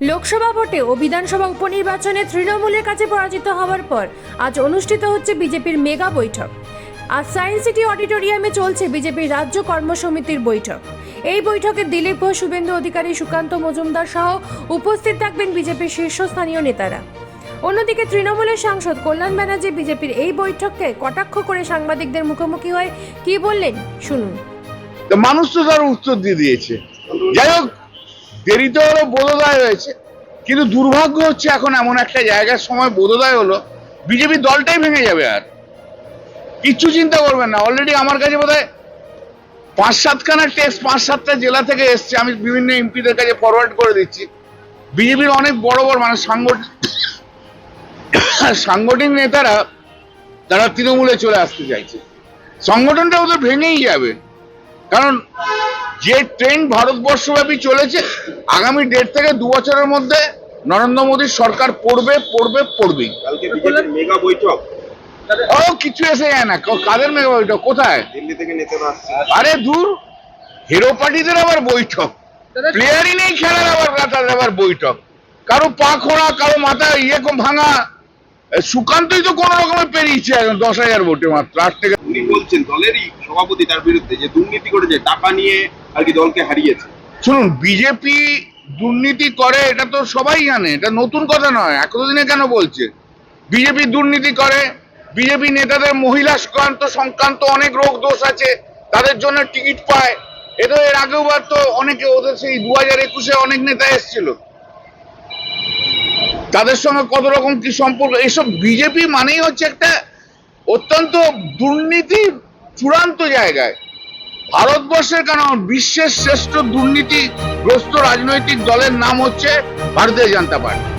লোকসভা ভোটে ও বিধানসভা উপনির্বাচনে তৃণমূলের কাছে পরাজিত হওয়ার পর আজ অনুষ্ঠিত হচ্ছে বিজেপির মেগা বৈঠক। আজ সায়েন্স সিটি অডিটোরিয়ামে চলছে বিজেপির রাজ্য কর্মসমিতির বৈঠক। এই বৈঠকে দিলীপ ঘোষ, শুভেন্দু অধিকারী, সুকান্ত মজুমদার সহ উপস্থিত থাকবেন বিজেপির শীর্ষস্থানীয় নেতারা। অন্যদিকে তৃণমূলের সাংসদ কল্যাণ ব্যানার্জি বিজেপির এই বৈঠককে কটাক্ষ করে সাংবাদিকদের মুখোমুখি হয়ে। কি বললেন? শুনুন। মানুষ তো তার উত্তর দিয়ে দিয়েছে। যাই হোক দেরিতে হলো বোধোদয় হয়েছে। কিন্তু দুর্ভাগ্য হচ্ছে এখন এমন একটা জায়গার সময় বোধোদয় হলো, বিজেপি দলটাই ভেঙে যাবে আর। কিচ্ছু চিন্তা করবেন না অলরেডি আমার কাছে বোধ পাঁচ সাতখানা টেক্সট পাঁচ সাতটা জেলা থেকে এসছে, আমি বিভিন্ন এমপিদের কাছে ফরওয়ার্ড করে দিচ্ছি। বিজেপির অনেক বড় বড় মানে সাংগঠনিক সাংগঠনিক নেতারা, তারা তৃণমূলে চলে আসতে চাইছে। সংগঠনটা ওদের ভেঙেই যাবে। কারণ যে ট্রেন ভারতবর্ষব্যাপী চলেছে আগামী দেড় থেকে দু বছরের মধ্যে নরেন্দ্র মোদীর সরকার পড়বে পড়বে পড়বেই। কালকে বিজেপির মেগা বৈঠক। ও কিছু এসে যায় না। কাদের মেঘ বৈঠক? কোথায়? দিল্লি থেকে নেতারা আরে দূর হিরো পার্টিদের আবার বৈঠক। প্লেয়ারই নেই খেলার আবার তাদের আবার বৈঠক। কারও পা খোঁড়া কারও মাথা ইয়ে কম ভাঙা। সুকান্তই তো কোন রকমে পেরিয়েছে এখন দশ হাজার ভোটে মাত্র আট থেকে উনি বলছেন দলেরই সভাপতি তার বিরুদ্ধে যে দুর্নীতি করেছে টাকা নিয়ে আর কি দলকে হারিয়েছে। শুনুন বিজেপি দুর্নীতি করে, এটা তো সবাই জানে, এটা নতুন কথা নয়, এতদিনে কেন বলছে? বিজেপি দুর্নীতি করে বিজেপি নেতাদের মহিলা সংক্রান্ত সংক্রান্ত অনেক রোগ দোষ আছে, তাদের জন্য টিকিট পায়। এ তো এর আগেও বার তো অনেকে ওদের সেই দু হাজার একুশে অনেক নেতা এসেছিল। তাদের সঙ্গে কত রকম কি সম্পর্ক? এসব বিজেপি মানেই হচ্ছে একটা অত্যন্ত দুর্নীতি চূড়ান্ত জায়গায়। ভারতবর্ষের কেন? বিশ্বের শ্রেষ্ঠ দুর্নীতিগ্রস্ত রাজনৈতিক দলের নাম হচ্ছে ভারতীয় জনতা পার্টি।